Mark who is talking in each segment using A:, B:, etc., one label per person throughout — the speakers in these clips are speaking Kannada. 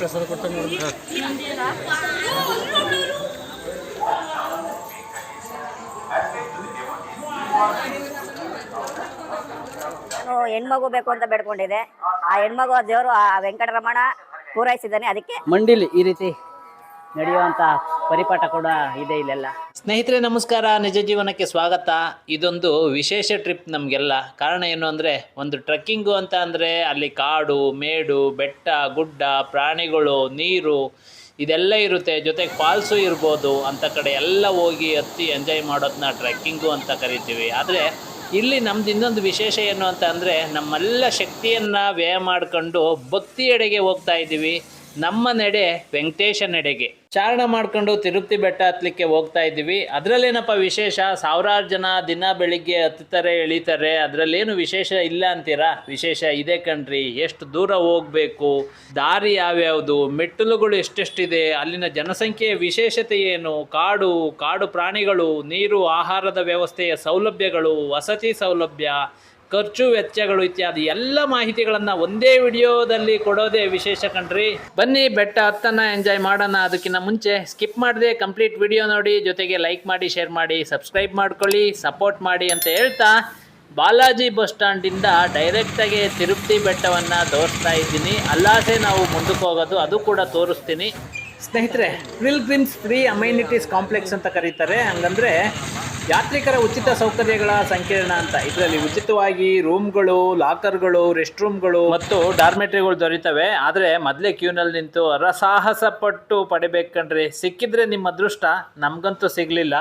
A: ಪ್ರಸಾದ ಕೊಡ್ತಾನೆ ನೋಡಿ.
B: ಹೆಣ್ಮಗು ಬೇಕು ಅಂತ ಬೇಡ್ಕೊಂಡಿದೆ. ಆ ಹೆಣ್ಮಗು ದೇವರು ಆ ವೆಂಕಟರಮಣ ಪೂರೈಸಿದ್ದಾನೆ. ಅದಕ್ಕೆ
C: ಮಂಡಿಲಿ ಈ ರೀತಿ ನಡೆಯುವಂತ ಪರಿಪಾಠ ಕೂಡ ಇದೆ ಇಲ್ಲೆಲ್ಲ.
D: ಸ್ನೇಹಿತರೆ, ನಮಸ್ಕಾರ. ನಿಜ ಜೀವನಕ್ಕೆ ಸ್ವಾಗತ. ಇದೊಂದು ವಿಶೇಷ ಟ್ರಿಪ್ ನಮಗೆಲ್ಲ. ಕಾರಣ ಏನು ಅಂದರೆ, ಒಂದು ಟ್ರಕ್ಕಿಂಗು ಅಂತ ಅಂದರೆ, ಅಲ್ಲಿ ಕಾಡು, ಮೇಡು, ಬೆಟ್ಟ, ಗುಡ್ಡ, ಪ್ರಾಣಿಗಳು, ನೀರು ಇದೆಲ್ಲ ಇರುತ್ತೆ. ಜೊತೆಗೆ ಫಾಲ್ಸು ಇರ್ಬೋದು ಅಂತ ಕಡೆ ಎಲ್ಲ ಹೋಗಿ ಹತ್ತಿ ಎಂಜಾಯ್ ಮಾಡೋದನ್ನ ಟ್ರೆಕ್ಕಿಂಗು ಅಂತ ಕರಿತೀವಿ. ಆದರೆ, ಇಲ್ಲಿ ನಮ್ದು ಇನ್ನೊಂದು ವಿಶೇಷ ಏನು ಅಂತ ಅಂದರೆ, ನಮ್ಮೆಲ್ಲ ಶಕ್ತಿಯನ್ನು ವ್ಯಯ ಮಾಡ್ಕೊಂಡು ಭಕ್ತಿಯೆಡೆಗೆ ಹೋಗ್ತಾ ಇದ್ದೀವಿ. ನಮ್ಮ ನಡೆ ವೆಂಕಟೇಶ ನಡೆಗೆ. ಚಾರಣ ಮಾಡ್ಕೊಂಡು ತಿರುಪತಿ ಬೆಟ್ಟ ಹತ್ಲಿಕ್ಕೆ ಹೋಗ್ತಾ ಇದ್ದೀವಿ. ಅದರಲ್ಲೇನಪ್ಪ ವಿಶೇಷ? ಸಾವಿರಾರು ಜನ ದಿನ ಬೆಳಿಗ್ಗೆ ಹತ್ತುತ್ತಾರೆ ಇಳಿತಾರೆ ಅದರಲ್ಲೇನು ವಿಶೇಷ ಇಲ್ಲ ಅಂತೀರಾ? ವಿಶೇಷ ಇದೆ ಕಣ್ರಿ. ಎಷ್ಟು ದೂರ ಹೋಗಬೇಕು? ದಾರಿ ಯಾವ್ಯಾವುದು? ಮೆಟ್ಟಲುಗಳು ಎಷ್ಟೆಷ್ಟಿದೆ? ಅಲ್ಲಿನ ಜನಸಂಖ್ಯೆಯ ವಿಶೇಷತೆ ಏನು? ಕಾಡು ಕಾಡು ಪ್ರಾಣಿಗಳು, ನೀರು, ಆಹಾರದ ವ್ಯವಸ್ಥೆಯ ಸೌಲಭ್ಯಗಳು, ವಸತಿ ಸೌಲಭ್ಯ ಖರ್ಚು ವೆಚ್ಚಗಳು ಇತ್ಯಾದಿ ಎಲ್ಲ ಮಾಹಿತಿಗಳನ್ನು ಒಂದೇ ವಿಡಿಯೋದಲ್ಲಿ ಕೊಡೋದೇ ವಿಶೇಷ ಕಣ್ರಿ. ಬನ್ನಿ, ಬೆಟ್ಟ ಹತ್ತನ್ನು ಎಂಜಾಯ್ ಮಾಡೋಣ. ಅದಕ್ಕಿಂತ ಮುಂಚೆ ಸ್ಕಿಪ್ ಮಾಡದೆ ಕಂಪ್ಲೀಟ್ ವಿಡಿಯೋ ನೋಡಿ. ಜೊತೆಗೆ ಲೈಕ್ ಮಾಡಿ ಶೇರ್ ಮಾಡಿ ಸಬ್ಸ್ಕ್ರೈಬ್ ಮಾಡ್ಕೊಳ್ಳಿ ಸಪೋರ್ಟ್ ಮಾಡಿ ಅಂತ ಹೇಳ್ತಾ ಬಾಲಾಜಿ ಬಸ್ ಸ್ಟ್ಯಾಂಡಿಂದ ಡೈರೆಕ್ಟಾಗಿ ತಿರುಪತಿ ಬೆಟ್ಟವನ್ನು ತೋರಿಸ್ತಾ ಇದ್ದೀನಿ. ಅಲ್ಲಾಸೆ ನಾವು ಮುಂದಕ್ಕೆ ಹೋಗೋದು, ಅದು ಕೂಡ ತೋರಿಸ್ತೀನಿ. ಸ್ನೇಹಿತರೆ ಪ್ರಿಲ್ಗ್ರಿಮ್ಸ್ ಫ್ರೀ ಅಮೈನಿಟೀಸ್ ಕಾಂಪ್ಲೆಕ್ಸ್ ಅಂತ ಕರೀತಾರೆ. ಹಂಗಂದ್ರೆ ಯಾತ್ರಿಕರ ಉಚಿತ ಸೌಕರ್ಯಗಳ ಸಂಕೀರ್ಣ ಅಂತ. ಇದರಲ್ಲಿ ಉಚಿತವಾಗಿ ರೂಮ್ಗಳು ಲಾಕರ್ಗಳು ರೆಸ್ಟ್ ರೂಮ್ಗಳು ಮತ್ತು ಡಾರ್ಮೆಟ್ರಿಗಳು ದೊರೀತವೆ. ಆದರೆ ಮೊದಲೇ ಕ್ಯೂನಲ್ಲಿ ನಿಂತು ರಸಾಹಸ ಪಟ್ಟು ಪಡಿಬೇಕಂಡ್ರಿ ಸಿಕ್ಕಿದ್ರೆ ನಿಮ್ಮ ಅದೃಷ್ಟ ನಮಗಂತೂ ಸಿಗಲಿಲ್ಲ.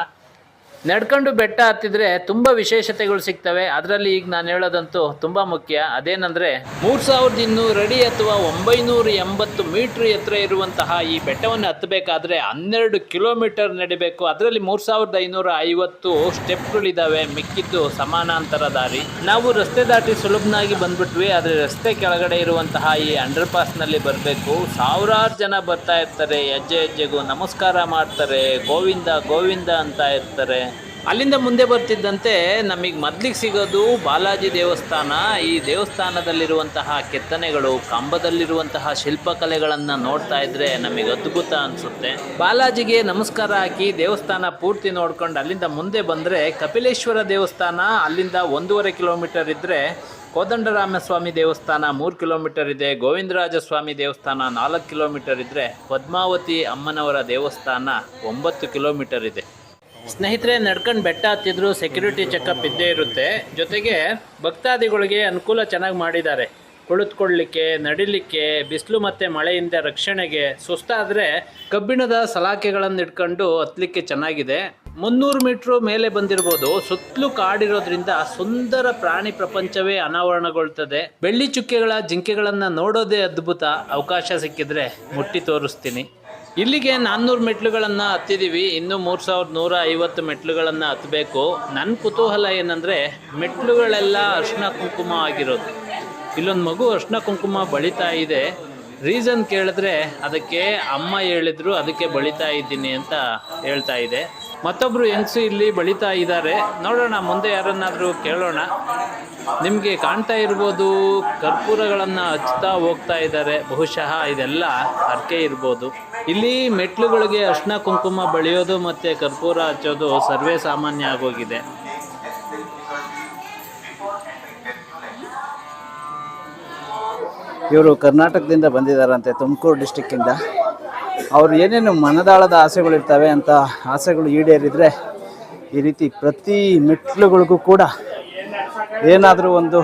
D: ನಡ್ಕೊಂಡು ಬೆಟ್ಟ ಹತ್ತಿದ್ರೆ ತುಂಬ ವಿಶೇಷತೆಗಳು ಸಿಗ್ತವೆ. ಅದರಲ್ಲಿ ಈಗ ನಾನು ಹೇಳೋದಂತೂ ತುಂಬ ಮುಖ್ಯ. ಅದೇನೆಂದರೆ, ಮೂರು ಸಾವಿರದ ಇನ್ನೂರು ಅಡಿ ಅಥವಾ ಒಂಬೈನೂರ ಎಂಬತ್ತು ಮೀಟ್ರ್ ಎತ್ತರ ಇರುವಂತಹ ಈ ಬೆಟ್ಟವನ್ನು ಹತ್ತಬೇಕಾದ್ರೆ ಹನ್ನೆರಡು ಕಿಲೋಮೀಟರ್ ನಡಿಬೇಕು. ಅದರಲ್ಲಿ ಮೂರು ಸಾವಿರದ ಐನೂರ ಐವತ್ತು ಸ್ಟೆಪ್ಗಳಿದ್ದಾವೆ ಮಿಕ್ಕಿದ್ದು ಸಮಾನಾಂತರ ದಾರಿ. ನಾವು ರಸ್ತೆ ದಾಟಿ ಸುಲಭನಾಗಿ ಬಂದ್ಬಿಟ್ವಿ. ಆದರೆ ರಸ್ತೆ ಕೆಳಗಡೆ ಇರುವಂತಹ ಈ ಅಂಡರ್ ಪಾಸ್ನಲ್ಲಿ ಬರಬೇಕು. ಸಾವಿರಾರು ಜನ ಬರ್ತಾ ಇರ್ತಾರೆ. ಹೆಜ್ಜೆ ಹೆಜ್ಜೆಗೂ ನಮಸ್ಕಾರ ಮಾಡ್ತಾರೆ. ಗೋವಿಂದ ಗೋವಿಂದ ಅಂತ ಇರ್ತಾರೆ. ಅಲ್ಲಿಂದ ಮುಂದೆ ಬರ್ತಿದ್ದಂತೆ ನಮಗೆ ಮೊದಲಿಗೆ ಸಿಗೋದು ಬಾಲಾಜಿ ದೇವಸ್ಥಾನ. ಈ ದೇವಸ್ಥಾನದಲ್ಲಿರುವಂತಹ ಕೆತ್ತನೆಗಳು, ಕಂಬದಲ್ಲಿರುವಂತಹ ಶಿಲ್ಪಕಲೆಗಳನ್ನು ನೋಡ್ತಾ ಇದ್ರೆ ನಮಗೆ ಅದ್ಭುತ ಅನಿಸುತ್ತೆ. ಬಾಲಾಜಿಗೆ ನಮಸ್ಕಾರ ಹಾಕಿ ದೇವಸ್ಥಾನ ಪೂರ್ತಿ ನೋಡ್ಕೊಂಡು ಅಲ್ಲಿಂದ ಮುಂದೆ ಬಂದರೆ ಕಪಿಲೇಶ್ವರ ದೇವಸ್ಥಾನ. ಅಲ್ಲಿಂದ ಒಂದೂವರೆ ಕಿಲೋಮೀಟರ್ ಇದ್ದರೆ ಕೋದಂಡರಾಮಸ್ವಾಮಿ ದೇವಸ್ಥಾನ, ಮೂರು ಕಿಲೋಮೀಟರ್ ಇದೆ. ಗೋವಿಂದರಾಜ ಸ್ವಾಮಿ ದೇವಸ್ಥಾನ, ನಾಲ್ಕು ಕಿಲೋಮೀಟರ್ ಇದ್ದರೆ ಪದ್ಮಾವತಿ ಅಮ್ಮನವರ ದೇವಸ್ಥಾನ, ಒಂಬತ್ತು ಕಿಲೋಮೀಟರ್ ಇದೆ. ಸ್ನೇಹಿತರೆ, ನಡ್ಕೊಂಡು ಬೆಟ್ಟ ಹತ್ತಿದ್ರು ಸೆಕ್ಯೂರಿಟಿ ಚೆಕಪ್ ಇದ್ದೇ ಇರುತ್ತೆ. ಜೊತೆಗೆ ಭಕ್ತಾದಿಗಳಿಗೆ ಅನುಕೂಲ ಚೆನ್ನಾಗಿ ಮಾಡಿದ್ದಾರೆ. ಕುಳಿತುಕೊಳ್ಳಲಿಕ್ಕೆ ನಡಿಲಿಕ್ಕೆ, ಬಿಸಿಲು ಮತ್ತು ಮಳೆಯಿಂದ ರಕ್ಷಣೆಗೆ. ಸುಸ್ತಾದರೆ ಕಬ್ಬಿಣದ ಸಲಾಕೆಗಳನ್ನು ಇಟ್ಕೊಂಡು ಹತ್ತಲಿಕ್ಕೆ ಚೆನ್ನಾಗಿದೆ. ಮುನ್ನೂರು ಮೀಟ್ರು ಮೇಲೆ ಬಂದಿರ್ಬೋದು. ಸುತ್ತಲೂ ಕಾಡಿರೋದ್ರಿಂದ ಸುಂದರ ಪ್ರಾಣಿ ಪ್ರಪಂಚವೇ ಅನಾವರಣಗೊಳ್ತದೆ. ಬೆಳ್ಳಿ ಚುಕ್ಕೆಗಳ ಜಿಂಕೆಗಳನ್ನು ನೋಡೋದೇ ಅದ್ಭುತ. ಅವಕಾಶ ಸಿಕ್ಕಿದ್ರೆ ಮುಟ್ಟಿ ತೋರಿಸ್ತೀನಿ. ಇಲ್ಲಿಗೆ ನಾನ್ನೂರು ಮೆಟ್ಲುಗಳನ್ನು ಹತ್ತಿದ್ದೀವಿ ಇನ್ನು ಮೂರು ಸಾವಿರದ ನೂರ ಐವತ್ತು ಮೆಟ್ಲುಗಳನ್ನು ಹತ್ತಬೇಕು ನನ್ನ ಕುತೂಹಲ ಏನಂದರೆ, ಮೆಟ್ಲುಗಳೆಲ್ಲ ಅರ್ಶಿನ ಕುಂಕುಮ ಆಗಿರೋದು. ಇಲ್ಲೊಂದು ಮಗು ಅರ್ಶಿನ ಕುಂಕುಮ ಬಳಿತಾ ಇದೆ. ರೀಸನ್ ಕೇಳಿದ್ರೆ ಅದಕ್ಕೆ ಅಮ್ಮ ಹೇಳಿದ್ರು, ಅದಕ್ಕೆ ಬಳಿತಾ ಇದ್ದೀನಿ ಅಂತ ಹೇಳ್ತಾ ಇದೆ. ಮತ್ತೊಬ್ಬರು ಹೆಂಗಸು ಇಲ್ಲಿ ಬಳಿತಾ ಇದ್ದಾರೆ. ನೋಡೋಣ, ಮುಂದೆ ಯಾರನ್ನಾದರೂ ಕೇಳೋಣ. ನಿಮಗೆ ಕಾಣ್ತಾ ಇರ್ಬೋದು, ಕರ್ಪೂರಗಳನ್ನು ಹಚ್ತಾ ಹೋಗ್ತಾ ಇದ್ದಾರೆ. ಬಹುಶಃ ಇದೆಲ್ಲ ಅರ್ಕೆ ಇರ್ಬೋದು. ಇಲ್ಲಿ ಮೆಟ್ಲುಗಳಿಗೆ ಅರ್ಶಿನ ಕುಂಕುಮ ಬಳಿಯೋದು ಮತ್ತು ಕರ್ಪೂರ ಹಚ್ಚೋದು ಸರ್ವೇ ಸಾಮಾನ್ಯ ಆಗೋಗಿದೆ.
C: ಇವರು ಕರ್ನಾಟಕದಿಂದ ಬಂದಿದ್ದಾರಂತೆ, ತುಮಕೂರು ಡಿಸ್ಟಿಕ್ಕಿಂದ. ಅವ್ರು ಏನೇನು ಮನದಾಳದ ಆಸೆಗಳಿರ್ತವೆ ಅಂತ ಆಸೆಗಳು ಈಡೇರಿದರೆ ಈ ರೀತಿ ಪ್ರತಿ ಮೆಟ್ಲುಗಳಿಗೂ ಕೂಡ ಏನಾದರೂ ಒಂದು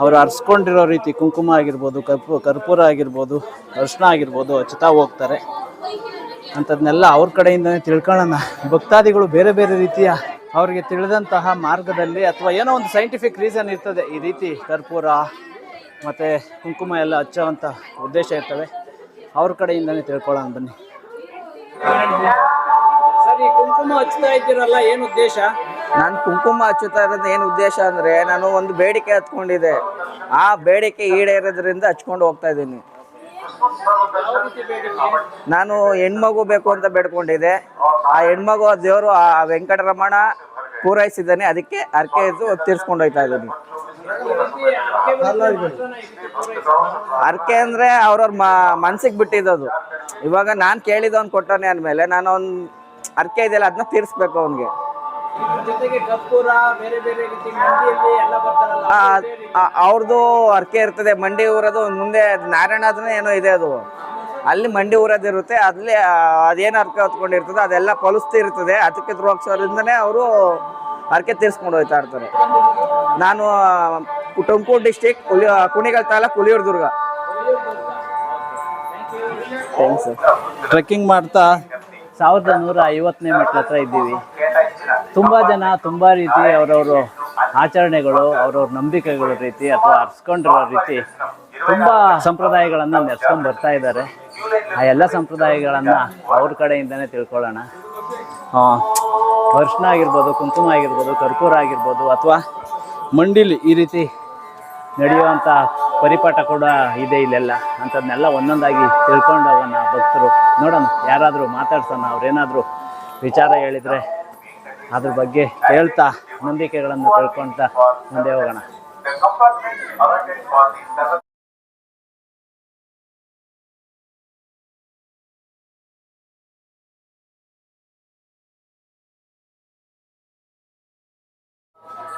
C: ಅವರು ಅರ್ಸ್ಕೊಂಡಿರೋ ರೀತಿ ಕುಂಕುಮ ಆಗಿರ್ಬೋದು, ಕರ್ಪೂ, ಕರ್ಪೂರ ಆಗಿರ್ಬೋದು, ಅರ್ಶಿನ ಆಗಿರ್ಬೋದು ಹಚ್ಚುತ್ತಾ ಹೋಗ್ತಾರೆ. ಅಂಥದ್ನೆಲ್ಲ ಅವ್ರ ಕಡೆಯಿಂದನೇ ತಿಳ್ಕೊಳ್ಳೋಣ. ಭಕ್ತಾದಿಗಳು ಬೇರೆ ಬೇರೆ ರೀತಿಯ ಅವರಿಗೆ ತಿಳಿದಂತಹ ಮಾರ್ಗದಲ್ಲಿ ಅಥವಾ ಏನೋ ಒಂದು ಸೈಂಟಿಫಿಕ್ ರೀಸನ್ ಇರ್ತದೆ, ಈ ರೀತಿ ಕರ್ಪೂರ ಮತ್ತು ಕುಂಕುಮ ಎಲ್ಲ ಹಚ್ಚೋವಂಥ ಉದ್ದೇಶ ಇರ್ತವೆ. ಅವ್ರ ಕಡೆಯಿಂದನೇ ತಿಳ್ಕೊಳ್ಳೋಣ ಬನ್ನಿ.
D: ಸರಿ, ಕುಂಕುಮ ಹಚ್ತಾ ಇದ್ದೀರಲ್ಲ, ಏನು ಉದ್ದೇಶ?
E: ನಾನು ಕುಂಕುಮ ಹಚ್ಚುತ್ತಾ ಇರೋದು ಏನು ಉದ್ದೇಶ ಅಂದರೆ ನಾನು ಒಂದು ಬೇಡಿಕೆ ಹತ್ಕೊಂಡಿದ್ದೆ. ಆ ಬೇಡಿಕೆ ಈಡೇರೋದ್ರಿಂದ ಹಚ್ಕೊಂಡು ಹೋಗ್ತಾ ಇದ್ದೀನಿ. ನಾನು ಹೆಣ್ಮಗು ಬೇಕು ಅಂತ ಬೇಡ್ಕೊಂಡಿದ್ದೆ. ಆ ಹೆಣ್ಮಗು ದೇವರು, ಆ ವೆಂಕಟರಮಣ ಪೂರೈಸಿದ್ದಾನೆ. ಅದಕ್ಕೆ ಅರ್ಕೆ ಇದ್ದು ತೀರ್ಸ್ಕೊಂಡು ಹೋಗ್ತಾ ಇದ್ದೀನಿ. ಅರ್ಕೆ ಅಂದ್ರೆ ಅವ್ರವ್ರ ಮನ್ಸಿಗೆ ಬಿಟ್ಟಿದ್ದದು. ಇವಾಗ ನಾನು ಕೇಳಿದವನ್ ಕೊಟ್ಟಾನೆ ಅಂದ್ಮೇಲೆ ನಾನು ಅವ್ನು ಅರ್ಕೆ ಇದೆಯಲ್ಲ ಅದನ್ನ ತೀರಿಸ್ಬೇಕು ಅವನ್ಗೆ.
D: ಜೊತೆಗೆ ಕರ್ಪೂರ ಬೇರೆ ಬೇರೆ ರೀತಿ ಮಂಡಿಯಲ್ಲಿ ಎಲ್ಲ ಬರ್ತಾರಲ್ಲ
E: ಅವ್ರದ್ದು ಅರ್ಕೆ ಇರ್ತದೆ. ಮಂಡಿ ಊರದು ಮುಂದೆ ನಾರಾಯಣಾದ್ರೂ ಏನೋ ಇದೆ ಅದು. ಅಲ್ಲಿ ಮಂಡಿ ಊರದಿರುತ್ತೆ ಅಲ್ಲಿ ಅದೇನು ಅರ್ಕೆ ಹೊತ್ಕೊಂಡಿರ್ತದೆ ಅದೆಲ್ಲ ಕೊಲಿಸ್ತಿರ್ತದೆ ಇರ್ತದೆ. ಅದಕ್ಕೆ ದ್ರೋಕ್ಷರಿಂದನೇ ಅವರು ಅರ್ಕೆ ತೀರಿಸ್ಕೊಂಡು ಹೋಗ್ತಾ ಇರ್ತಾರೆ. ನಾನು ತುಮಕೂರು ಡಿಸ್ಟಿಕ್ ಹುಲಿ ಕುಣಿಗಲ್ ತಾಲೂಕು ಹುಲಿಯೂರು ದುರ್ಗ ಥ್ಯಾಂಕ್ಸ್
C: ಟ್ರೆಕ್ಕಿಂಗ್ ಮಾಡ್ತಾ ಸಾವಿರದ ನೂರ ಐವತ್ತನೇ ಮೆಟ್ಲ ಹತ್ರ ಇದ್ದೀವಿ. ತುಂಬ ಜನ ತುಂಬ ರೀತಿ ಅವರವರು ಆಚರಣೆಗಳು, ಅವ್ರವ್ರ ನಂಬಿಕೆಗಳ ರೀತಿ ಅಥವಾ ಅರ್ಸ್ಕೊಂಡಿರೋ ರೀತಿ ತುಂಬ ಸಂಪ್ರದಾಯಗಳನ್ನು ನೆರ್ಸ್ಕೊಂಡು ಬರ್ತಾ ಇದ್ದಾರೆ. ಆ ಎಲ್ಲ ಸಂಪ್ರದಾಯಗಳನ್ನು ಅವ್ರ ಕಡೆಯಿಂದನೇ ತಿಳ್ಕೊಳ್ಳೋಣ. ಅರ್ಶಿನ ಆಗಿರ್ಬೋದು, ಕುಂಕುಮ ಆಗಿರ್ಬೋದು, ಕರ್ಪೂರ ಆಗಿರ್ಬೋದು ಅಥವಾ ಮಂಡಿಲಿ ಈ ರೀತಿ ನಡೆಯುವಂಥ ಪರಿಪಾಠ ಕೂಡ ಇದೆ ಇಲ್ಲೆಲ್ಲ. ಅಂಥದ್ನೆಲ್ಲ ಒಂದೊಂದಾಗಿ ತಿಳ್ಕೊಂಡು ಹೋಗೋಣ ಭಕ್ತರು ನೋಡೋಣ. ಯಾರಾದರೂ ಮಾತಾಡ್ಸೋಣ, ಅವ್ರೇನಾದರೂ ವಿಚಾರ ಹೇಳಿದರೆ ಅದ್ರ ಬಗ್ಗೆ ಹೇಳ್ತಾ ನಂಬಿಕೆಗಳನ್ನು ತಿಳ್ಕೊಳ್ತಾ ಮುಂದೆ ಹೋಗೋಣ.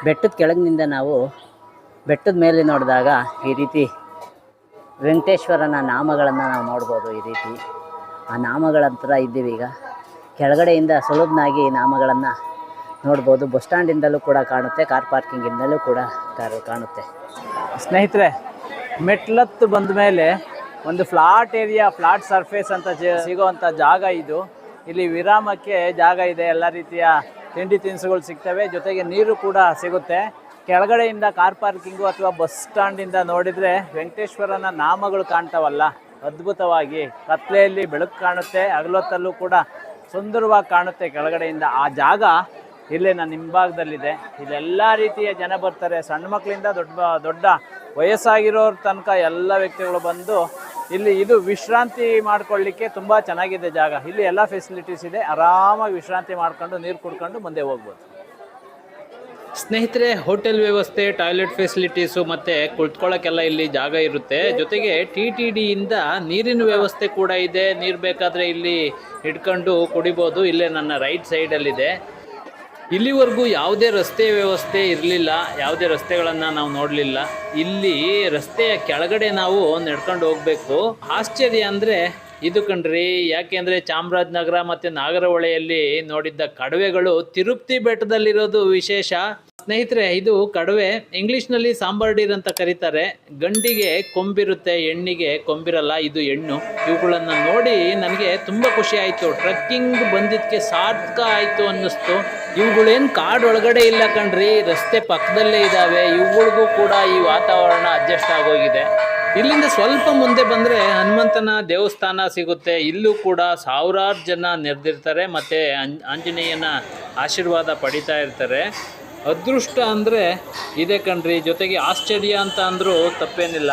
B: ಬೆಟ್ಟದ ಕೆಳಗಿನಿಂದ ನಾವು ಬೆಟ್ಟದ ಮೇಲೆ ನೋಡಿದಾಗ ಈ ರೀತಿ ವೆಂಕಟೇಶ್ವರನ ನಾಮಗಳನ್ನು ನಾವು ನೋಡ್ಬೋದು ಈ ರೀತಿ. ಆ ನಾಮಗಳ ಹತ್ರ ಇದ್ದೀವಿ ಈಗ. ಕೆಳಗಡೆಯಿಂದ ಸುಲಭನಾಗಿ ನಾಮಗಳನ್ನು ನೋಡ್ಬೋದು. ಬಸ್ ಸ್ಟ್ಯಾಂಡಿಂದಲೂ ಕೂಡ ಕಾಣುತ್ತೆ, ಕಾರ್ ಪಾರ್ಕಿಂಗಿಂದಲೂ ಕೂಡ ಕಾಣುತ್ತೆ.
C: ಸ್ನೇಹಿತರೆ ಮೆಟ್ಲತ್ತು ಬಂದ ಮೇಲೆ ಒಂದು ಫ್ಲಾಟ್ ಏರಿಯಾ, ಫ್ಲಾಟ್ ಸರ್ಫೇಸ್ ಅಂತ ಸಿಗೋವಂಥ ಜಾಗ ಇದು. ಇಲ್ಲಿ ವಿರಾಮಕ್ಕೆ ಜಾಗ ಇದೆ, ಎಲ್ಲ ರೀತಿಯ ತಿಂಡಿ ತಿನಿಸುಗಳು ಸಿಗ್ತವೆ. ಜೊತೆಗೆ ನೀರು ಕೂಡ ಸಿಗುತ್ತೆ. ಕೆಳಗಡೆಯಿಂದ ಕಾರ್ ಪಾರ್ಕಿಂಗು ಅಥವಾ ಬಸ್ ಸ್ಟ್ಯಾಂಡಿಂದ ನೋಡಿದರೆ ವೆಂಕಟೇಶ್ವರನ ನಾಮಗಳು ಕಾಣ್ತಾವಲ್ಲ. ಅದ್ಭುತವಾಗಿ ಕತ್ಲೆಯಲ್ಲಿ ಬೆಳಕು ಕಾಣುತ್ತೆ ಹಗಲೊತ್ತಲ್ಲೂ ಕೂಡ ಸುಂದರವಾಗಿ ಕಾಣುತ್ತೆ ಕೆಳಗಡೆಯಿಂದ. ಆ ಜಾಗ ಇಲ್ಲೇ ನನ್ನ ಹಿಂಭಾಗದಲ್ಲಿದೆ. ಇಲ್ಲೆಲ್ಲ ರೀತಿಯ ಜನ ಬರ್ತಾರೆ. ಸಣ್ಣ ಮಕ್ಕಳಿಂದ ದೊಡ್ಡ ದೊಡ್ಡ ವಯಸ್ಸಾಗಿರೋರ ತನಕ ಎಲ್ಲ ವ್ಯಕ್ತಿಗಳು ಬಂದು ಇಲ್ಲಿ ಇದು ವಿಶ್ರಾಂತಿ ಮಾಡ್ಕೊಳ್ಳಿಕ್ಕೆ ತುಂಬ ಚೆನ್ನಾಗಿದೆ ಜಾಗ. ಇಲ್ಲಿ ಎಲ್ಲ ಫೆಸಿಲಿಟೀಸ್ ಇದೆ. ಆರಾಮಾಗಿ ವಿಶ್ರಾಂತಿ ಮಾಡ್ಕೊಂಡು ನೀರು ಕುಡ್ಕೊಂಡು ಮುಂದೆ ಹೋಗ್ಬೋದು.
D: ಸ್ನೇಹಿತರೆ, ಹೋಟೆಲ್ ವ್ಯವಸ್ಥೆ, ಟಾಯ್ಲೆಟ್ ಫೆಸಿಲಿಟೀಸು ಮತ್ತು ಕುಳಿತುಕೊಳ್ಳೋಕ್ಕೆಲ್ಲ ಇಲ್ಲಿ ಜಾಗ ಇರುತ್ತೆ. ಜೊತೆಗೆ ಟಿ ಟಿ ಡಿಯಿಂದ ನೀರಿನ ವ್ಯವಸ್ಥೆ ಕೂಡ ಇದೆ. ನೀರು ಬೇಕಾದರೆ ಇಲ್ಲಿ ಇಟ್ಕೊಂಡು ಕುಡಿಬೋದು. ಇಲ್ಲೇ ನನ್ನ ರೈಟ್ ಸೈಡಲ್ಲಿದೆ ಇಲ್ಲಿವರೆಗೂ ಯಾವುದೇ ರಸ್ತೆ ವ್ಯವಸ್ಥೆ ಇರಲಿಲ್ಲ, ಯಾವುದೇ ರಸ್ತೆಗಳನ್ನು ನಾವು ನೋಡಲಿಲ್ಲ. ಇಲ್ಲಿ ರಸ್ತೆಯ ಕೆಳಗಡೆ ನಾವು ನಡ್ಕೊಂಡು ಹೋಗಬೇಕು. ಆಶ್ಚರ್ಯ ಅಂದರೆ, ಇದು ಕಣ್ರಿ ಯಾಕೆಂದರೆ ಚಾಮರಾಜನಗರ ಮತ್ತು ನಾಗರಹೊಳೆಯಲ್ಲಿ ನೋಡಿದ್ದ ಕಡವೆಗಳು ತಿರುಪ್ತಿ ಬೆಟ್ಟದಲ್ಲಿರೋದು ವಿಶೇಷ. ಸ್ನೇಹಿತರೆ, ಇದು ಕಡವೆ ಇಂಗ್ಲೀಷ್ನಲ್ಲಿ ಸಾಂಬಾರ್ ಡೀರ್ ಅಂತ ಕರೀತಾರೆ. ಗಂಡಿಗೆ ಕೊಂಬಿರುತ್ತೆ ಹೆಣ್ಣಿಗೆ ಕೊಂಬಿರಲ್ಲ, ಇದು ಹೆಣ್ಣು ಇವುಗಳನ್ನು ನೋಡಿ ನನಗೆ ತುಂಬ ಖುಷಿ ಆಯಿತು. ಟ್ರಕ್ಕಿಂಗ್ ಬಂದಿದ್ದಕ್ಕೆ ಸಾರ್ಥಕ ಆಯಿತು ಅನ್ನಿಸ್ತು. ಇವುಗಳೇನು ಕಾಡು ಒಳಗಡೆ ಇಲ್ಲ ಕಣ್ರಿ, ರಸ್ತೆ ಪಕ್ಕದಲ್ಲೇ ಇದ್ದಾವೆ ಇವುಗಳಿಗೂ ಕೂಡ ಈ ವಾತಾವರಣ ಅಡ್ಜಸ್ಟ್ ಆಗೋಗಿದೆ. ಇಲ್ಲಿಂದ ಸ್ವಲ್ಪ ಮುಂದೆ ಬಂದರೆ ಹನುಮಂತನ ದೇವಸ್ಥಾನ ಸಿಗುತ್ತೆ. ಇಲ್ಲೂ ಕೂಡ ಸಾವಿರಾರು ಜನ ನೆರೆದಿರ್ತಾರೆ, ಮತ್ತು ಆಂಜನೇಯನ ಆಶೀರ್ವಾದ ಪಡಿತಾ ಇರ್ತಾರೆ. ಅದೃಷ್ಟ ಅಂದರೆ ಇದೆ ಕಣ್ರಿ, ಜೊತೆಗೆ ಆಶ್ಚರ್ಯ ಅಂತ ಅಂದರೂ ತಪ್ಪೇನಿಲ್ಲ.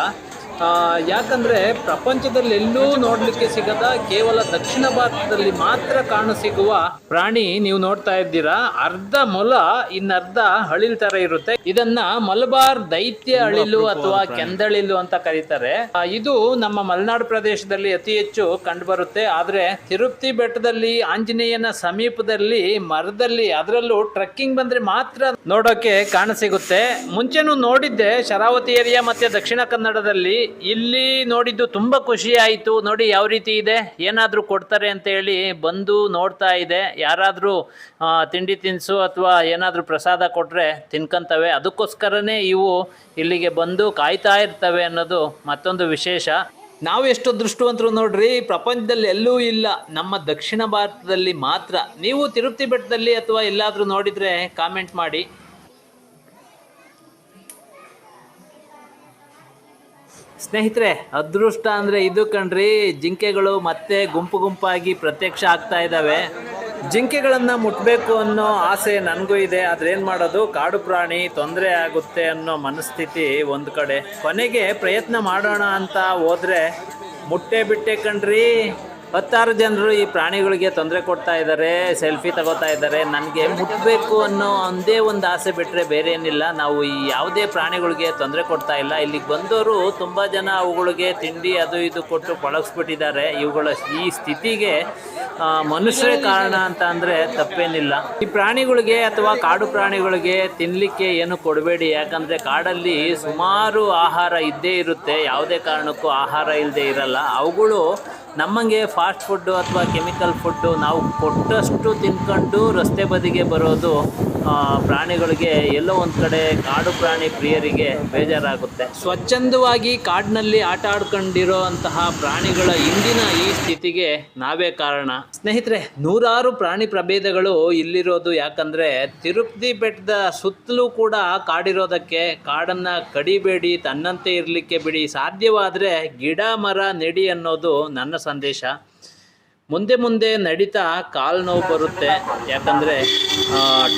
D: ಯಾಕಂದ್ರೆ ಪ್ರಪಂಚದಲ್ಲಿ ಎಲ್ಲೂ ನೋಡಲಿಕ್ಕೆ ಸಿಗದ ಕೇವಲ ದಕ್ಷಿಣ ಭಾರತದಲ್ಲಿ ಮಾತ್ರ ಕಾಣ ಸಿಗುವ ಪ್ರಾಣಿ ನೀವು ನೋಡ್ತಾ ಇದ್ದೀರಾ. ಅರ್ಧ ಮೊಲ ಇನ್ನರ್ಧ ಹಳಿಲ್ ತರ ಇರುತ್ತೆ. ಇದನ್ನ ಮಲಬಾರ್ ದೈತ್ಯ ಅಳಿಲು ಅಥವಾ ಕೆಂದಳಿಲು ಅಂತ ಕರೀತಾರೆ. ಇದು ನಮ್ಮ ಮಲೆನಾಡು ಪ್ರದೇಶದಲ್ಲಿ ಅತಿ ಹೆಚ್ಚು ಕಂಡುಬರುತ್ತೆ. ಆದ್ರೆ ತಿರುಪತಿ ಬೆಟ್ಟದಲ್ಲಿ ಆಂಜನೇಯನ ಸಮೀಪದಲ್ಲಿ ಮರದಲ್ಲಿ ಅದರಲ್ಲೂ ಟ್ರೆಕ್ಕಿಂಗ್ ಬಂದ್ರೆ ಮಾತ್ರ ನೋಡೋಕೆ ಕಾಣಸಿಗುತ್ತೆ ಮುಂಚೆನೂ ನೋಡಿದ್ದೆ ಶರಾವತಿ ಏರಿಯಾ ಮತ್ತೆ ದಕ್ಷಿಣ ಕನ್ನಡದಲ್ಲಿ. ಇಲ್ಲಿ ನೋಡಿದ್ದು ತುಂಬ ಖುಷಿ ಆಯಿತು. ನೋಡಿ ಯಾವ ರೀತಿ ಇದೆ? ಏನಾದರೂ ಕೊಡ್ತಾರೆ ಅಂತ ಹೇಳಿ ಬಂದು ನೋಡ್ತಾ ಇದೆ. ಯಾರಾದರೂ ತಿಂಡಿ ತಿನಿಸು ಅಥವಾ ಏನಾದರೂ ಪ್ರಸಾದ ಕೊಟ್ಟರೆ ತಿನ್ಕಂತವೆ. ಅದಕ್ಕೋಸ್ಕರನೇ ಇವು ಇಲ್ಲಿಗೆ ಬಂದು ಕಾಯ್ತಾ ಇರ್ತವೆ ಅನ್ನೋದು ಮತ್ತೊಂದು ವಿಶೇಷ. ನಾವು ಎಷ್ಟು ಅದೃಷ್ಟವಂತರು ನೋಡ್ರಿ, ಪ್ರಪಂಚದಲ್ಲಿ ಎಲ್ಲೂ ಇಲ್ಲ. ನಮ್ಮ ದಕ್ಷಿಣ ಭಾರತದಲ್ಲಿ ಮಾತ್ರ. ನೀವು ತಿರುಪತಿ ಬೆಟ್ಟದಲ್ಲಿ ಅಥವಾ ಎಲ್ಲಾದರೂ ನೋಡಿದರೆ ಕಾಮೆಂಟ್ ಮಾಡಿ. ಸ್ನೇಹಿತರೆ, ಅದೃಷ್ಟ ಅಂದರೆ ಇದು ಕಣ್ರಿ. ಜಿಂಕೆಗಳು ಮತ್ತೆ ಗುಂಪು ಗುಂಪಾಗಿ ಪ್ರತ್ಯಕ್ಷ ಆಗ್ತಾ ಇದ್ದಾವೆ. ಜಿಂಕೆಗಳನ್ನು ಮುಟ್ಟಬೇಕು ಅನ್ನೋ ಆಸೆ ನನಗೂ ಇದೆ. ಆದರೆ ಏನು ಮಾಡೋದು? ಕಾಡು ಪ್ರಾಣಿ ತೊಂದರೆ ಆಗುತ್ತೆ ಅನ್ನೋ ಮನಸ್ಥಿತಿ ಒಂದು ಕಡೆ. ಕೊನೆಗೆ ಪ್ರಯತ್ನ ಮಾಡೋಣ ಅಂತ ಹೋದರೆ ಮುಟ್ಟೆ ಬಿಟ್ಟೆ ಕಣ್ರಿ. ಹತ್ತಾರು ಜನರು ಈ ಪ್ರಾಣಿಗಳಿಗೆ ತೊಂದರೆ ಕೊಡ್ತಾ ಇದ್ದಾರೆ, ಸೆಲ್ಫಿ ತಗೋತಾ ಇದ್ದಾರೆ. ನನಗೆ ಮುಟ್ಟಬೇಕು ಅನ್ನೋ ಒಂದೇ ಒಂದು ಆಸೆ ಬಿಟ್ಟರೆ ಬೇರೆ ಏನಿಲ್ಲ ನಾವು ಈ ಯಾವುದೇ ಪ್ರಾಣಿಗಳಿಗೆ ತೊಂದರೆ ಕೊಡ್ತಾ ಇಲ್ಲ. ಇಲ್ಲಿಗೆ ಬಂದವರು ತುಂಬ ಜನ ಅವುಗಳಿಗೆ ತಿಂಡಿ ಅದು ಇದು ಕೊಟ್ಟು ಪಳಗಿಸ್ಬಿಟ್ಟಿದ್ದಾರೆ. ಇವುಗಳ ಈ ಸ್ಥಿತಿಗೆ ಮನುಷ್ಯರೇ ಕಾರಣ ಅಂತ ಅಂದರೆ ತಪ್ಪೇನಿಲ್ಲ. ಈ ಪ್ರಾಣಿಗಳಿಗೆ ಅಥವಾ ಕಾಡು ಪ್ರಾಣಿಗಳಿಗೆ ತಿನ್ನಲಿಕ್ಕೆ ಏನು ಕೊಡಬೇಡಿ. ಯಾಕಂದರೆ ಕಾಡಲ್ಲಿ ಸುಮಾರು ಆಹಾರ ಇದ್ದೇ ಇರುತ್ತೆ. ಯಾವುದೇ ಕಾರಣಕ್ಕೂ ಆಹಾರ ಇಲ್ಲದೆ ಇರಲ್ಲ. ಅವುಗಳು ನಮ್ಮಂಗೆ ಫಾಸ್ಟ್ ಫುಡ್ಡು ಅಥವಾ ಕೆಮಿಕಲ್ ಫುಡ್ಡು ನಾವು ಕೊಟ್ಟಷ್ಟು ತಿನ್ಕೊಂಡು ರಸ್ತೆ ಬದಿಗೆ ಬರೋದು ಪ್ರಾಣಿಗಳಿಗೆ ಎಲ್ಲೋ ಒಂದು ಕಡೆ ಕಾಡು ಪ್ರಾಣಿ ಪ್ರಿಯರಿಗೆ ಬೇಜಾರಾಗುತ್ತೆ. ಸ್ವಚ್ಛಂದವಾಗಿ ಕಾಡಿನಲ್ಲಿ ಆಟ ಆಡ್ಕೊಂಡಿರೋ ಅಂತಹ ಪ್ರಾಣಿಗಳ ಇಂದಿನ ಈ ಸ್ಥಿತಿಗೆ ನಾವೇ ಕಾರಣ. ಸ್ನೇಹಿತರೆ, ನೂರಾರು ಪ್ರಾಣಿ ಪ್ರಭೇದಗಳು ಇಲ್ಲಿರೋದು ಯಾಕಂದ್ರೆ ತಿರುಪತಿ ಬೆಟ್ಟದ ಸುತ್ತಲೂ ಕೂಡ ಕಾಡಿರೋದಕ್ಕೆ ಕಾಡನ್ನ ಕಡಿಬೇಡಿ, ತನ್ನಂತೆ ಇರಲಿಕ್ಕೆ ಬಿಡಿ. ಸಾಧ್ಯವಾದರೆ ಗಿಡ, ಮರ, ನೆಡಿ ಅನ್ನೋದು ನನ್ನ ಸಂದೇಶ. ಮುಂದೆ ಮುಂದೆ ನಡೀತಾ ಕಾಲು ನೋವು ಬರುತ್ತೆ. ಯಾಕಂದರೆ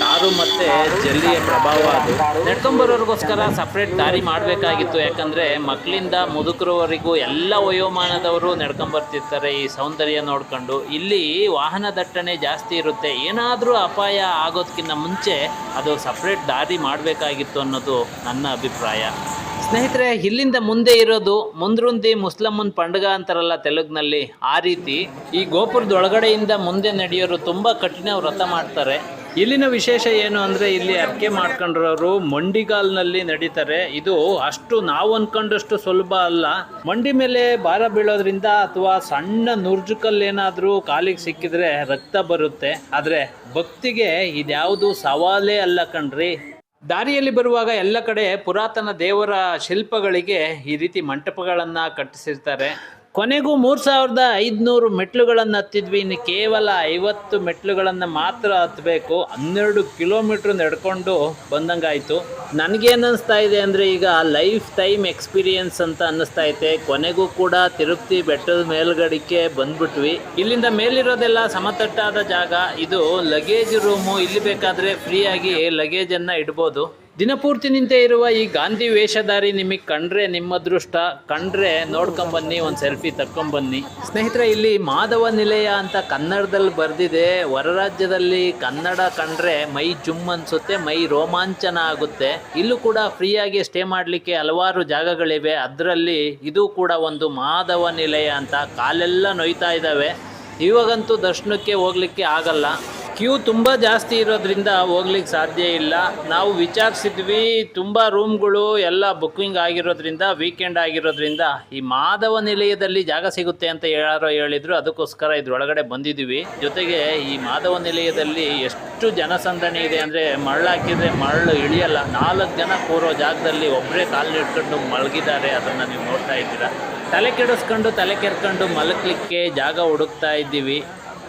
D: ಟಾರು ಮತ್ತು ಜಲ್ಲಿಯ ಪ್ರಭಾವ ಅದು. ನಡ್ಕೊಂಬರೋರಿಗೋಸ್ಕರ ಸಪ್ರೇಟ್ ದಾರಿ ಮಾಡಬೇಕಾಗಿತ್ತು. ಯಾಕಂದರೆ ಮಕ್ಕಳಿಂದ ಮುದುಕರವರೆಗೂ ಎಲ್ಲ ವಯೋಮಾನದವರು ನಡ್ಕೊಂಬರ್ತಿರ್ತಾರೆ ಈ ಸೌಂದರ್ಯ ನೋಡ್ಕೊಂಡು. ಇಲ್ಲಿ ವಾಹನ ದಟ್ಟಣೆ ಜಾಸ್ತಿ ಇರುತ್ತೆ. ಏನಾದರೂ ಅಪಾಯ ಆಗೋದಕ್ಕಿಂತ ಮುಂಚೆ ಅದು ಸಪ್ರೇಟ್ ದಾರಿ ಮಾಡಬೇಕಾಗಿತ್ತು ಅನ್ನೋದು ನನ್ನ ಅಭಿಪ್ರಾಯ. ಸ್ನೇಹಿತರೆ, ಇಲ್ಲಿಂದ ಮುಂದೆ ಇರೋದು ಮುಂದ್ರುಂದಿ ಮುಸ್ಲಮ್ಮನ್ ಪಂಡಗ ಅಂತಾರಲ್ಲ ತೆಲುಗಿನಲ್ಲಿ. ಆ ರೀತಿ ಈ ಗೋಪುರದ ಒಳಗಡೆಯಿಂದ ಮುಂದೆ ನಡೆಯೋರು ತುಂಬ ಕಠಿಣ ವ್ರತ ಮಾಡ್ತಾರೆ. ಇಲ್ಲಿನ ವಿಶೇಷ ಏನು ಅಂದರೆ, ಇಲ್ಲಿ ಅರ್ಕೆ ಮಾಡ್ಕೊಂಡಿರೋರು ಮಂಡಿಗಾಲ್ನಲ್ಲಿ ನಡೀತಾರೆ. ಇದು ಅಷ್ಟು ನಾವು ಅನ್ಕೊಂಡಷ್ಟು ಸುಲಭ ಅಲ್ಲ. ಮಂಡಿ ಮೇಲೆ ಭಾರ ಬೀಳೋದ್ರಿಂದ ಅಥವಾ ಸಣ್ಣ ನುರ್ಜುಕಲ್ಲೇನಾದರೂ ಕಾಲಿಗೆ ಸಿಕ್ಕಿದ್ರೆ ರಕ್ತ ಬರುತ್ತೆ. ಆದರೆ ಭಕ್ತಿಗೆ ಇದ್ಯಾವುದು ಸವಾಲೇ ಅಲ್ಲ ಕಣ್ರಿ. ದಾರಿಯಲ್ಲಿ ಬರುವಾಗ ಎಲ್ಲ ಕಡೆ ಪುರಾತನ ದೇವರ ಶಿಲ್ಪಗಳಿಗೆ ಈ ರೀತಿ ಮಂಟಪಗಳನ್ನು ಕಟ್ಟಿಸಿರ್ತಾರೆ. ಕೊನೆಗೂ ಮೂರು ಸಾವಿರದ ಐದುನೂರು ಮೆಟ್ಲುಗಳನ್ನು ಹತ್ತಿದ್ವಿ. ಇನ್ನು ಕೇವಲ ಐವತ್ತು ಮೆಟ್ಲುಗಳನ್ನು ಮಾತ್ರ ಹತ್ತಬೇಕು ಹನ್ನೆರಡು ಕಿಲೋಮೀಟ್ರ್ ನಡ್ಕೊಂಡು ಬಂದಂಗಾಯಿತು. ನನಗೇನು ಅನ್ನಿಸ್ತಾ ಇದೆ ಅಂದರೆ ಈಗ ಲೈಫ್ ಟೈಮ್ ಎಕ್ಸ್ಪೀರಿಯನ್ಸ್ ಅಂತ ಅನ್ನಿಸ್ತಾ ಐತೆ. ಕೊನೆಗೂ ಕೂಡ ತಿರುಪತಿ ಬೆಟ್ಟದ ಮೇಲ್ಗಡಿಕೆ ಬಂದ್ಬಿಟ್ವಿ. ಇಲ್ಲಿಂದ ಮೇಲಿರೋದೆಲ್ಲ ಸಮತಟ್ಟಾದ ಜಾಗ. ಇದು ಲಗೇಜ್ ರೂಮು. ಇಲ್ಲಿ ಬೇಕಾದರೆ ಫ್ರೀಯಾಗಿ ಲಗೇಜನ್ನು ಇಡ್ಬೋದು. ದಿನಪೂರ್ತಿ ನಿಂತೇ ಇರುವ ಈ ಗಾಂಧಿ ವೇಷಧಾರಿ ನಿಮಗೆ ಕಂಡ್ರೆ ನಿಮ್ಮ ಅದೃಷ್ಟ ಕಂಡ್ರೆ ನೋಡ್ಕೊಂಬನ್ನಿ ಒಂದು ಸೆಲ್ಫಿ ತಕ್ಕೊಂಬನ್ನಿ ಸ್ನೇಹಿತರೆ, ಇಲ್ಲಿ ಮಾಧವ ನಿಲಯ ಅಂತ ಕನ್ನಡದಲ್ಲಿ ಬರೆದಿದೆ. ಹೊರರಾಜ್ಯದಲ್ಲಿ ಕನ್ನಡ ಕಂಡ್ರೆ ಮೈ ಜುಮ್ ಅನ್ಸುತ್ತೆ, ಮೈ ರೋಮಾಂಚನ ಆಗುತ್ತೆ. ಇಲ್ಲೂ ಕೂಡ ಫ್ರೀಯಾಗಿ ಸ್ಟೇ ಮಾಡಲಿಕ್ಕೆ ಹಲವಾರು ಜಾಗಗಳಿವೆ. ಅದರಲ್ಲಿ ಇದು ಕೂಡ ಒಂದು ಮಾಧವ ನಿಲಯ ಅಂತ ಕಾಲೆಲ್ಲ ನೊಯ್ತಾ ಇದ್ದಾವೆ. ಇವಾಗಂತೂ ದರ್ಶನಕ್ಕೆ ಹೋಗ್ಲಿಕ್ಕೆ ಆಗಲ್ಲ. ಕ್ಯೂ ತುಂಬ ಜಾಸ್ತಿ ಇರೋದ್ರಿಂದ ಹೋಗ್ಲಿಕ್ಕೆ ಸಾಧ್ಯ ಇಲ್ಲ. ನಾವು ವಿಚಾರಿಸಿದ್ವಿ, ತುಂಬ ರೂಮ್ಗಳು ಎಲ್ಲ ಬುಕ್ಕಿಂಗ್ ಆಗಿರೋದ್ರಿಂದ ವೀಕೆಂಡ್ ಆಗಿರೋದ್ರಿಂದ, ಈ ಮಾಧವ ನಿಲಯದಲ್ಲಿ ಜಾಗ ಸಿಗುತ್ತೆ ಅಂತ ಯಾರೋ ಹೇಳಿದ್ರು, ಅದಕ್ಕೋಸ್ಕರ ಇದ್ರೊಳಗಡೆ ಬಂದಿದ್ದೀವಿ. ಜೊತೆಗೆ ಈ ಮಾಧವ ನಿಲಯದಲ್ಲಿ ಎಷ್ಟು ಜನಸಂದಣಿ ಇದೆ ಅಂದರೆ ಮರಳು ಹಾಕಿದರೆ ಮರಳು ಇಳಿಯಲ್ಲ, ನಾಲ್ಕು ಜನ ಕೂರೋ ಜಾಗದಲ್ಲಿ ಒಬ್ಬರೇ ಕಾಲು ಇಟ್ಕೊಂಡು ಮಲಗಿದ್ದಾರೆ ಅದನ್ನು ನೀವು ನೋಡ್ತಾ ಇದ್ದೀರಾ. ತಲೆ ಕೆಡಿಸ್ಕೊಂಡು ತಲೆ ಕೆರ್ಕೊಂಡು ಮಲಗಲಿಕ್ಕೆ ಜಾಗ ಹುಡುಕ್ತಾ ಇದ್ದೀವಿ.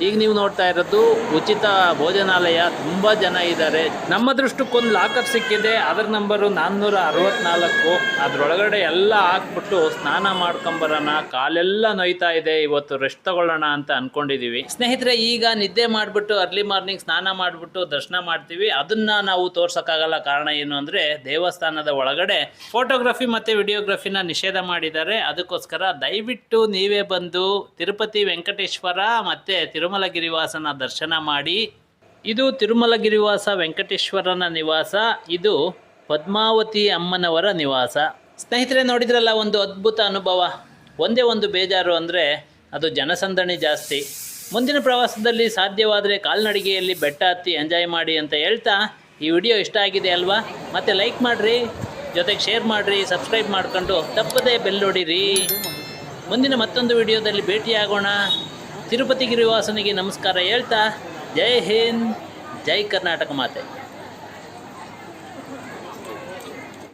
D: ಈಗ ನೀವು ನೋಡ್ತಾ ಇರೋದು ಉಚಿತ ಭೋಜನಾಲಯ, ತುಂಬ ಜನ ಇದ್ದಾರೆ. ನಮ್ಮ ದೃಷ್ಟಕ್ಕೊಂದು ಲಾಕರ್ ಸಿಕ್ಕಿದೆ, ಅದರ ನಂಬರು ನಾನ್ನೂರ ಅರವತ್ನಾಲ್ಕು ಅದರೊಳಗಡೆ ಎಲ್ಲ ಹಾಕ್ಬಿಟ್ಟು ಸ್ನಾನ ಮಾಡ್ಕೊಂಬರೋಣ, ಕಾಲೆಲ್ಲ ನೋಯ್ತಾ ಇದೆ, ಇವತ್ತು ರೆಸ್ಟ್ ತಗೊಳ್ಳೋಣ ಅಂತ ಅನ್ಕೊಂಡಿದೀವಿ. ಸ್ನೇಹಿತರೆ, ಈಗ ನಿದ್ದೆ ಮಾಡಿಬಿಟ್ಟು ಅರ್ಲಿ ಮಾರ್ನಿಂಗ್ ಸ್ನಾನ ಮಾಡಿಬಿಟ್ಟು ದರ್ಶನ ಮಾಡ್ತೀವಿ. ಅದನ್ನ ನಾವು ತೋರ್ಸೋಕ್ಕಾಗಲ್ಲ ಕಾರಣ ಏನು ಅಂದರೆ, ದೇವಸ್ಥಾನದ ಒಳಗಡೆ ಫೋಟೋಗ್ರಫಿ ಮತ್ತು ವಿಡಿಯೋಗ್ರಫಿನ ನಿಷೇಧ ಮಾಡಿದ್ದಾರೆ. ಅದಕ್ಕೋಸ್ಕರ ದಯವಿಟ್ಟು ನೀವೇ ಬಂದು ತಿರುಪತಿ ವೆಂಕಟೇಶ್ವರ ಮತ್ತು ತಿರುಮಲಗಿರಿವಾಸನ ದರ್ಶನ ಮಾಡಿ, ಇದು ತಿರುಮಲಗಿರಿವಾಸ ವೆಂಕಟೇಶ್ವರನ ನಿವಾಸ, ಇದು ಪದ್ಮಾವತಿ ಅಮ್ಮನವರ ನಿವಾಸ. ಸ್ನೇಹಿತರೆ, ನೋಡಿದ್ರಲ್ಲ, ಒಂದು ಅದ್ಭುತ ಅನುಭವ. ಒಂದೇ ಒಂದು ಬೇಜಾರು ಅಂದರೆ ಅದು ಜನಸಂದಣಿ ಜಾಸ್ತಿ. ಮುಂದಿನ ಪ್ರವಾಸದಲ್ಲಿ ಸಾಧ್ಯವಾದರೆ ಕಾಲ್ನಡಿಗೆಯಲ್ಲಿ ಬೆಟ್ಟ ಹತ್ತಿ ಎಂಜಾಯ್ ಮಾಡಿ ಅಂತ ಹೇಳ್ತಾ ಈ ವಿಡಿಯೋ ಇಷ್ಟ ಆಗಿದೆ ಅಲ್ವಾ? ಮತ್ತೆ ಲೈಕ್ ಮಾಡಿರಿ, ಜೊತೆಗೆ ಶೇರ್ ಮಾಡಿರಿ, ಸಬ್ಸ್ಕ್ರೈಬ್ ಮಾಡ್ಕೊಂಡು ತಪ್ಪದೇ ಬೆಲ್ ನೋಡಿರಿ ಮುಂದಿನ ಮತ್ತೊಂದು ವಿಡಿಯೋದಲ್ಲಿ ಭೇಟಿಯಾಗೋಣ. ತಿರುಪತಿ ಗಿರಿವಾಸನಿಗೆ ನಮಸ್ಕಾರ ಹೇಳ್ತಾ ಜೈ ಹಿಂದ್ ಜೈ ಕರ್ನಾಟಕ ಮಾತೆ.